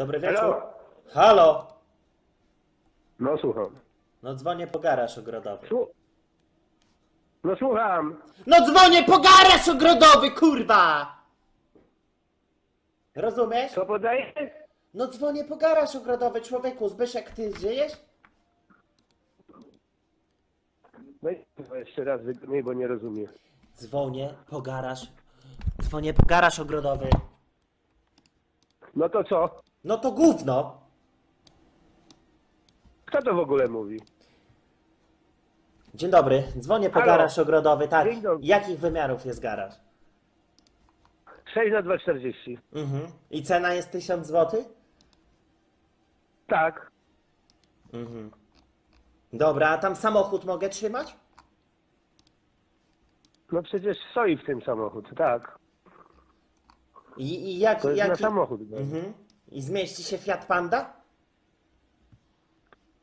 Dobry wieczór. Halo? Halo! No słucham. No dzwonię po garaż ogrodowy. Słu- no słucham. No dzwonię po garaż ogrodowy, kurwa! Rozumiesz? Co podaje? No dzwonię po garaż ogrodowy, człowieku. Zbyszek, ty żyjesz? No i jeszcze raz wygodniej, bo nie rozumiem. Dzwonię po garaż. Dzwonię po garaż ogrodowy. No to co? No to gówno. Kto to w ogóle mówi? Dzień dobry, dzwonię po Halo. garaż ogrodowy, tak. Dzień dobry. Jakich wymiarów jest garaż? 6 na 2,40. Mhm. I cena jest 1000 zł? Tak. Mhm. Dobra, a tam samochód mogę trzymać? No przecież stoi w tym samochód, tak. I, i jak, To jest na jaki... samochód. no. Mhm. I zmieści się Fiat Panda?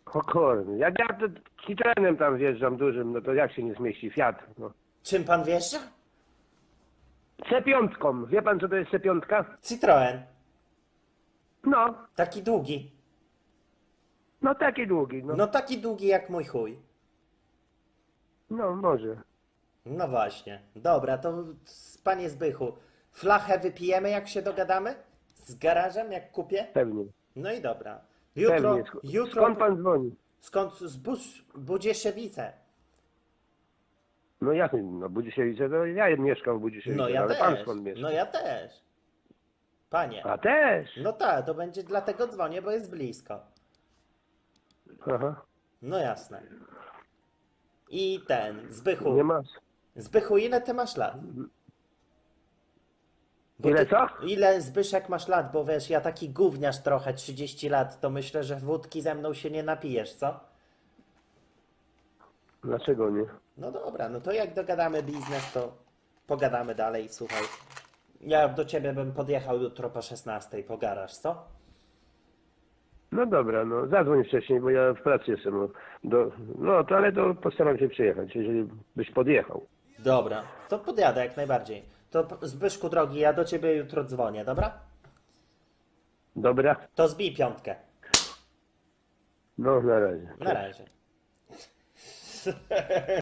O kurde, jak ja to Citroenem tam wjeżdżam dużym, no to jak się nie zmieści Fiat? No. Czym pan wjeżdża? C5, wie pan co to jest C5? Citroen. No, Taki długi. no taki długi, no, No taki długi jak mój chuj. no może. No właśnie. Dobra, to panie Zbychu, flachę wypijemy jak się dogadamy? Z garażem jak kupię? Pewnie, No i dobra. Jutro, pewnie. Sk- jutro, Skąd pan dzwoni? skąd z Bus- Budzieszewice? No jak, no Budziszewice, to ja mieszkam w Budziszewice, No ja ale też. pan skąd mieszka? No ja też. Panie. A też? No tak, to będzie dlatego dzwonię, bo jest blisko. Aha, No jasne. I ten, Zbychu. nie masz. Zbychu, ile ty masz lat? Bo Ile ty, co? Ile Zbyszek masz lat? Bo wiesz, ja taki gówniarz trochę, 30 lat, to myślę, że wódki ze mną się nie napijesz, co? Dlaczego nie? No dobra, no to jak dogadamy biznes, to pogadamy dalej, słuchaj. Ja do ciebie bym podjechał jutro po 16 po garaż, co? No dobra, no zadzwoń wcześniej, bo ja w pracy jestem. No, do, no to ale to postaram się przyjechać, jeżeli byś podjechał. Dobra, to podjadę jak najbardziej. To Zbyszku drogi, ja do ciebie jutro dzwonię, dobra? Dobra? To zbij piątkę. No na razie. Na razie.